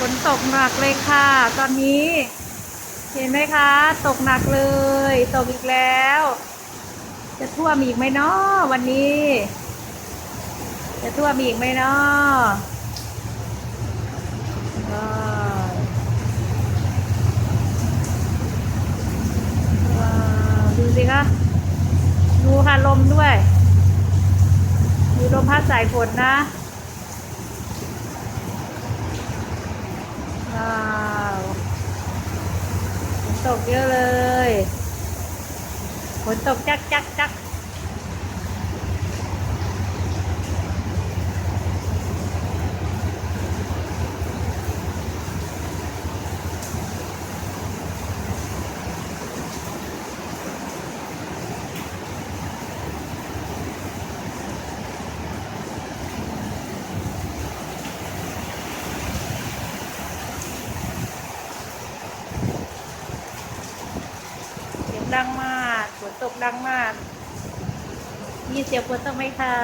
ฝนตกหนักเลยค่ะ ตอนนี้ เห็นไหมคะ ตกหนักเลย ตกอีกแล้ว จะท่วมอีกไหมเนาะวันนี้ จะท่วมอีกไหมเนาะดูสิคะดูค่ะลมด้วยดูลมพัดสายฝนนะว้าวฝน ตกเยอะเลย ฝนตกจักจักจัก ดังมากฝนตกดังมากมีเสียงฝนตกไหมคะ